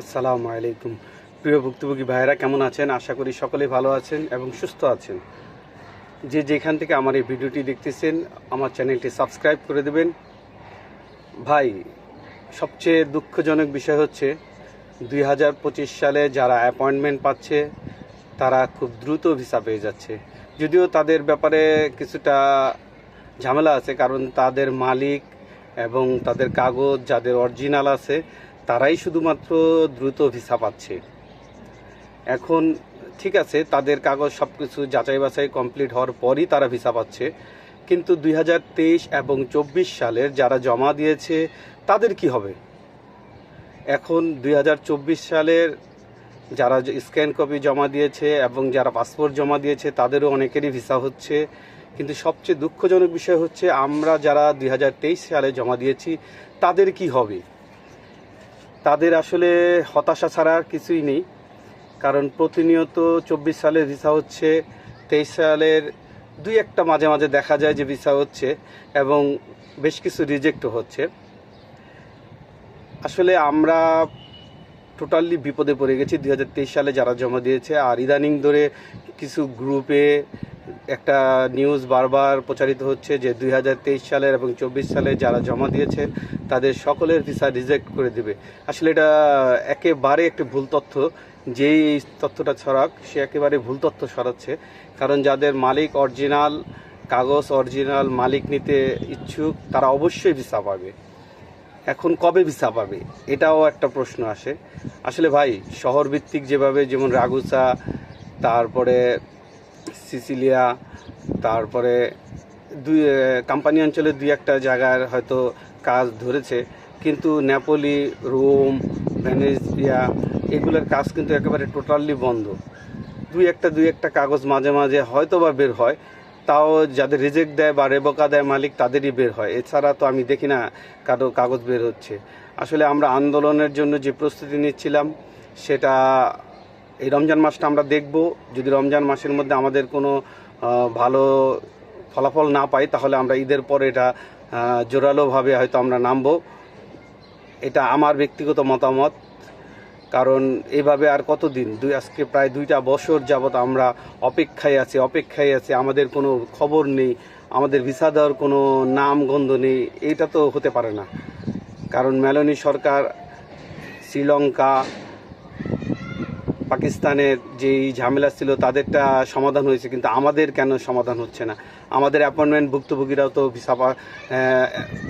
আসসালামু আলাইকুম। প্রিয় ভুক্তভোগী ভাইয়েরা, কেমন আছেন? আশা করি সকলেই ভালো আছেন এবং সুস্থ আছেন। যে যেখান থেকে আমার এই ভিডিওটি দেখতেছেন, আমার চ্যানেলটি সাবস্ক্রাইব করে দেবেন। ভাই, সবচেয়ে দুঃখজনক বিষয় হচ্ছে, দুই হাজার পঁচিশ সালে যারা অ্যাপয়েন্টমেন্ট পাচ্ছে, তারা খুব দ্রুত ভিসা পেয়ে যাচ্ছে। যদিও তাদের ব্যাপারে কিছুটা ঝামেলা আছে, কারণ তাদের মালিক এবং তাদের কাগজ, যাদের অরিজিনাল আছে তারাই শুধুমাত্র দ্রুত ভিসা পাচ্ছে। এখন ঠিক আছে, তাদের কাগজ সব কিছু যাচাই বাছাই কমপ্লিট হওয়ার পরই তারা ভিসা পাচ্ছে। কিন্তু দুই হাজার তেইশ এবং চব্বিশ সালের যারা জমা দিয়েছে, তাদের কি হবে? এখন দুই হাজার চব্বিশ সালের যারা স্ক্যান কপি জমা দিয়েছে এবং যারা পাসপোর্ট জমা দিয়েছে, তাদেরও অনেকেরই ভিসা হচ্ছে। কিন্তু সবচেয়ে দুঃখজনক বিষয় হচ্ছে, আমরা যারা দুই হাজার তেইশ সালে জমা দিয়েছি, তাদের কি হবে? তাদের আসলে হতাশা ছাড়া আর কিছুই নেই। কারণ প্রতিনিয়ত চব্বিশ সালের ভিসা হচ্ছে, তেইশ সালের দুই একটা মাঝে মাঝে দেখা যায় যে ভিসা হচ্ছে এবং বেশ কিছু রিজেক্টও হচ্ছে। আসলে আমরা টোটালি বিপদে পড়ে গেছি। দুই হাজার তেইশ সালে যারা জমা দিয়েছে, আর ইদানিং ধরে কিছু গ্রুপে একটা নিউজ বারবার প্রচারিত হচ্ছে যে দুই হাজার তেইশ সালের এবং চব্বিশ সালে যারা জমা দিয়েছে তাদের সকলের ভিসা রিজেক্ট করে দিবে। আসলে এটা একেবারে একটি ভুল তথ্য। যেই তথ্যটা ছড়াক, সে একেবারে ভুল তথ্য ছড়াচ্ছে। কারণ যাদের মালিক অরিজিনাল কাগজ অরিজিনাল মালিক নিতে ইচ্ছুক, তারা অবশ্যই ভিসা পাবে। এখন কবে ভিসা পাবে? এটাও একটা প্রশ্ন আসে। আসলে ভাই শহর ভিত্তিক যেভাবে যেমন রাগুসা, তারপরে সিসিলিয়া, তারপরে দুই কোম্পানি অঞ্চলে দুই একটা জায়গার হয়তো কাজ ধরেছে। কিন্তু নেপোলি, রোম ভেনেজিয়া এগুলোর কাজ কিন্তু একেবারে টোটালি বন্ধ। দুই একটা দুই একটা কাগজ মাঝে মাঝে হয়তো বা বের হয়, তাও যাদের রিজেক্ট দেয় বা রেবকা দেয় মালিক তাদেরই বের হয়। এছাড়া তো আমি দেখি না কারও কাগজ বের হচ্ছে। আসলে আমরা আন্দোলনের জন্য যে প্রস্তুতি নিচ্ছিলাম, সেটা এই রমজান মাসটা আমরা দেখব। যদি রমজান মাসের মধ্যে আমাদের কোনো ভালো ফলাফল না পাই, তাহলে আমরা ঈদের পর এটা জোরালোভাবে হয়তো আমরা নামবো। এটা আমার ব্যক্তিগত মতামত। কারণ এভাবে আর কতদিন? দুই, আজকে প্রায় দুইটা বছর যাবত আমরা অপেক্ষায় আছি অপেক্ষায় আছি। আমাদের কোনো খবর নেই, আমাদের ভিসা দেওয়ার কোনো নাম গন্ধ নেই এটা তো হতে পারে না। কারণ মেলনি সরকার, শ্রীলঙ্কা পাকিস্তানের যেই ঝামেলা ছিল, তাদেরটা সমাধান হয়েছে, কিন্তু আমাদের কেন সমাধান হচ্ছে না? আমাদের অ্যাপয়েন্টমেন্ট ভুক্তভোগীরাও তো ভিসা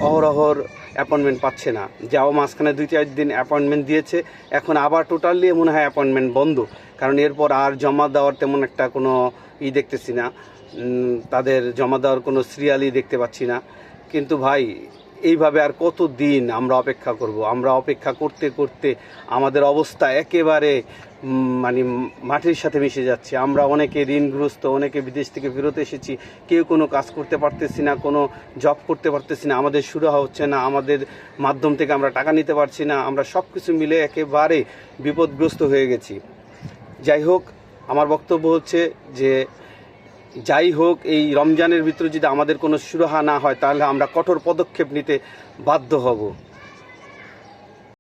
অহরহর অ্যাপয়েন্টমেন্ট পাচ্ছে না। যাও মাঝখানে দুই চার দিন অ্যাপয়েন্টমেন্ট দিয়েছে, এখন আবার টোটালি মনে হয় অ্যাপয়েন্টমেন্ট বন্ধ। কারণ এরপর আর জমা দেওয়ার তেমন একটা কোনো ই দেখতেছি না। তাদের জমা দেওয়ার কোনো সিরিয়ালই দেখতে পাচ্ছি না। কিন্তু ভাই এইভাবে আর কত দিন আমরা অপেক্ষা করব? আমরা অপেক্ষা করতে করতে আমাদের অবস্থা একেবারে মানে মাটির সাথে মিশে যাচ্ছে। আমরা অনেকে ঋণগ্রস্ত, অনেকে বিদেশ থেকে ফেরত এসেছি। কেউ কোনো কাজ করতে পারতেছি না, কোনো জব করতে পারতেছি না, আমাদের শুরু হচ্ছে না, আমাদের মাধ্যম থেকে আমরা টাকা নিতে পারছি না, আমরা সব কিছু মিলে একেবারে বিপদগ্রস্ত হয়ে গেছি। যাই হোক, আমার বক্তব্য হচ্ছে যে যাই হোক, এই রমজানের ভিতরে যদি আমাদের কোনো সুরাহা না হয়, তাহলে আমরা কঠোর পদক্ষেপ নিতে বাধ্য হব।